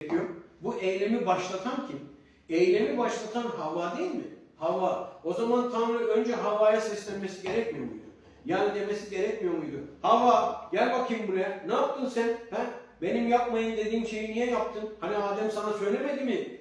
gerekiyor. Bu eylemi başlatan kim? Eylemi başlatan Havva değil mi? Havva. O zaman Tanrı önce Havva'ya seslenmesi gerekmiyor muydu? Yani demesi gerekmiyor muydu? Havva gel bakayım buraya. Ne yaptın sen? He? Benim yapmayın dediğim şeyi niye yaptın? Hani Adem sana söylemedi mi?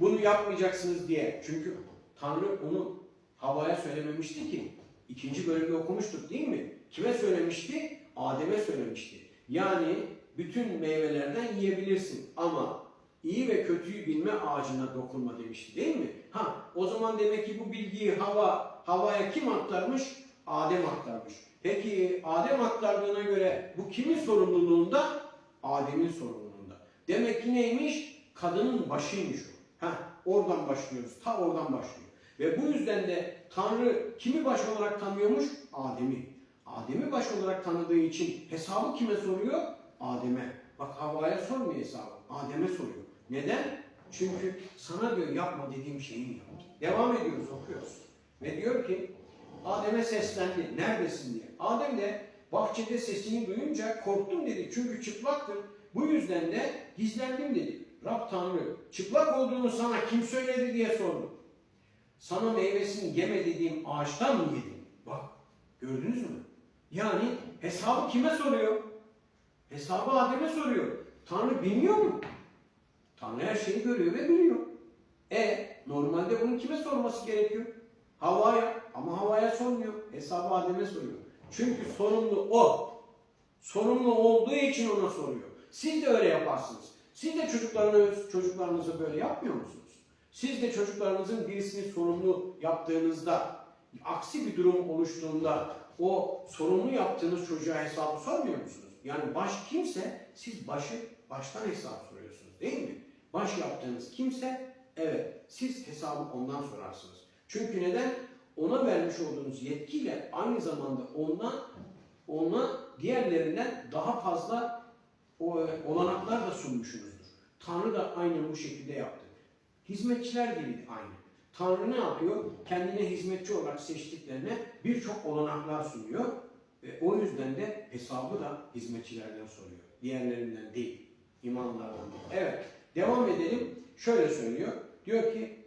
Bunu yapmayacaksınız diye. Çünkü Tanrı onu Havva'ya söylememişti ki. İkinci bölümde okumuştuk değil mi? Kime söylemişti? Adem'e söylemişti. Yani bütün meyvelerden yiyebilirsin ama iyi ve kötüyü bilme ağacına dokunma demişti değil mi? Ha, o zaman demek ki bu bilgiyi hava havaya kim aktarmış? Adem aktarmış. Peki Adem aktardığına göre bu kimin sorumluluğunda? Adem'in sorumluluğunda. Demek ki neymiş? Kadının başıymış o. Ha, oradan başlıyoruz. Ta oradan başlıyor. Ve bu yüzden de Tanrı kimi baş olarak tanıyormuş? Adem'i. Adem'i baş olarak tanıdığı için hesabı kime soruyor? Adem'e. Bak Havva'ya sormuyor hesabı. Adem'e soruyor. Neden? Çünkü sana diyor yapma dediğim şeyi yaptı. Devam ediyoruz okuyoruz. Ve diyor ki Adem'e seslendi. Neredesin diye. Adem de bahçede sesini duyunca korktum dedi. Çünkü çıplaktır. Bu yüzden de gizlendim dedi. Rab Tanrı çıplak olduğunu sana kim söyledi diye sordu. Sana meyvesini yeme dediğim ağaçtan mı yedin? Bak gördünüz mü? Yani hesabı kime soruyor? Hesabı Adem'e soruyor. Tanrı bilmiyor mu? Tanrı her şeyi görüyor ve biliyor. E normalde bunu kime sorması gerekiyor? Havaya ama havaya sormuyor. Hesabı Adem'e soruyor. Çünkü sorumlu o. Sorumlu olduğu için ona soruyor. Siz de öyle yaparsınız. Siz de çocuklarınız, çocuklarınızı böyle yapmıyor musunuz? Siz de çocuklarınızın birisini sorumlu yaptığınızda, aksi bir durum oluştuğunda o sorumlu yaptığınız çocuğa hesabı sormuyor musunuz? Yani baş kimse siz başı baştan hesap soruyorsunuz değil mi? Baş yaptığınız kimse evet siz hesabı ondan sorarsınız. Çünkü neden? Ona vermiş olduğunuz yetkiyle aynı zamanda ondan ona diğerlerinden daha fazla o, olanaklar da sunmuşsunuzdur. Tanrı da aynı bu şekilde yaptı. Hizmetçiler gibi aynı. Tanrı ne yapıyor? Kendine hizmetçi olarak seçtiklerine birçok olanaklar sunuyor. Ve o yüzden de hesabı da hizmetçilerden soruyor. Diğerlerinden değil. İmamlardan değil. Evet. Devam edelim. Şöyle söylüyor. Diyor ki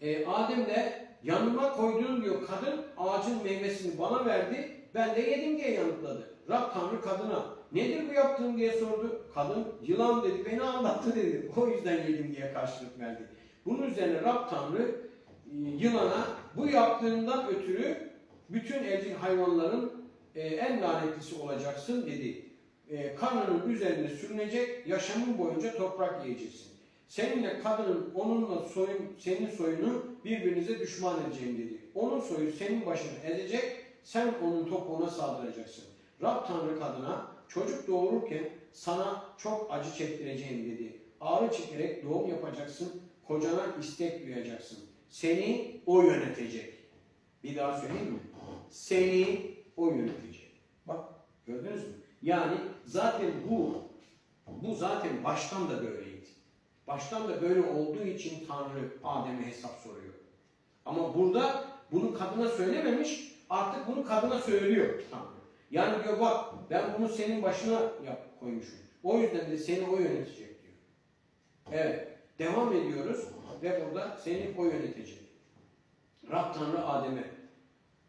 e, Adem de yanıma koyduğun diyor kadın ağacın meyvesini bana verdi. Ben de yedim diye yanıtladı. Rab Tanrı kadına nedir bu yaptığın diye sordu. Kadın yılan dedi beni anlattı dedi. O yüzden yedim diye karşılık verdi. Bunun üzerine Rab Tanrı e, yılana bu yaptığından ötürü bütün evcil hayvanların e, en lanetlisi olacaksın dedi. E, karnının üzerinde sürünecek, yaşamın boyunca toprak yiyeceksin. Seninle kadının onunla soyun, senin soyunu birbirinize düşman edeceğim dedi. Onun soyu senin başını ezecek, sen onun topuğuna saldıracaksın. Rab Tanrı kadına çocuk doğururken sana çok acı çektireceğim dedi. Ağrı çekerek doğum yapacaksın, kocana istek duyacaksın. Seni o yönetecek. Bir daha söyleyeyim mi? Seni o yönetecek. Bak gördünüz mü? Yani zaten bu bu zaten baştan da böyleydi. Baştan da böyle olduğu için Tanrı Adem'e hesap soruyor. Ama burada bunu kadına söylememiş, artık bunu kadına söylüyor Tanrı. Yani diyor bak ben bunu senin başına yap, koymuşum. O yüzden de seni o yönetecek diyor. Evet. Devam ediyoruz ve burada seni o yönetecek. Rab Tanrı Adem'e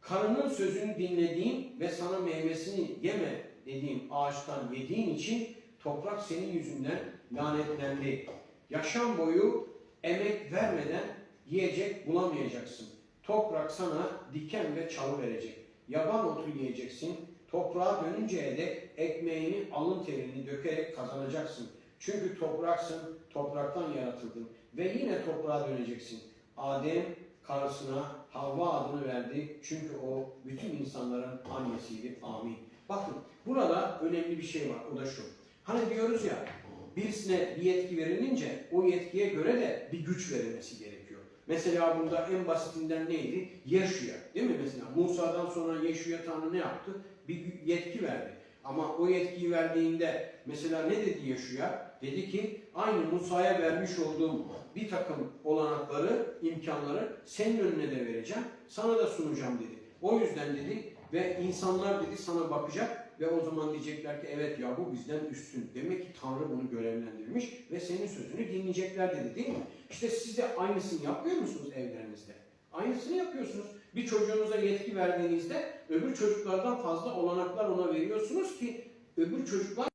karının sözünü dinlediğin ve sana meyvesini yeme dediğim ağaçtan yediğin için toprak senin yüzünden lanetlendi. Yaşam boyu emek vermeden yiyecek bulamayacaksın. Toprak sana diken ve çalı verecek. Yaban otu yiyeceksin. Toprağa dönünceye dek ekmeğini, alın terini dökerek kazanacaksın. Çünkü topraksın, topraktan yaratıldın. Ve yine toprağa döneceksin. Adem karısına Havva adını verdi. Çünkü o bütün insanların annesiydi. Amin. Bakın burada önemli bir şey var. O da şu. Hani diyoruz ya birisine bir yetki verilince o yetkiye göre de bir güç verilmesi gerekiyor. Mesela burada en basitinden neydi? Yeşuya. Değil mi mesela? Musa'dan sonra Yeşuya Tanrı ne yaptı? Bir yetki verdi. Ama o yetkiyi verdiğinde mesela ne dedi Yeşuya? Dedi ki aynı Musa'ya vermiş olduğum bir takım olanakları, imkanları senin önüne de vereceğim. Sana da sunacağım dedi. O yüzden dedi ve insanlar dedi sana bakacak ve o zaman diyecekler ki evet ya bu bizden üstün. Demek ki Tanrı bunu görevlendirmiş ve senin sözünü dinleyecekler dedi değil mi? İşte siz de aynısını yapmıyor musunuz evlerinizde? Aynısını yapıyorsunuz. Bir çocuğunuza yetki verdiğinizde öbür çocuklardan fazla olanaklar ona veriyorsunuz ki öbür çocuklar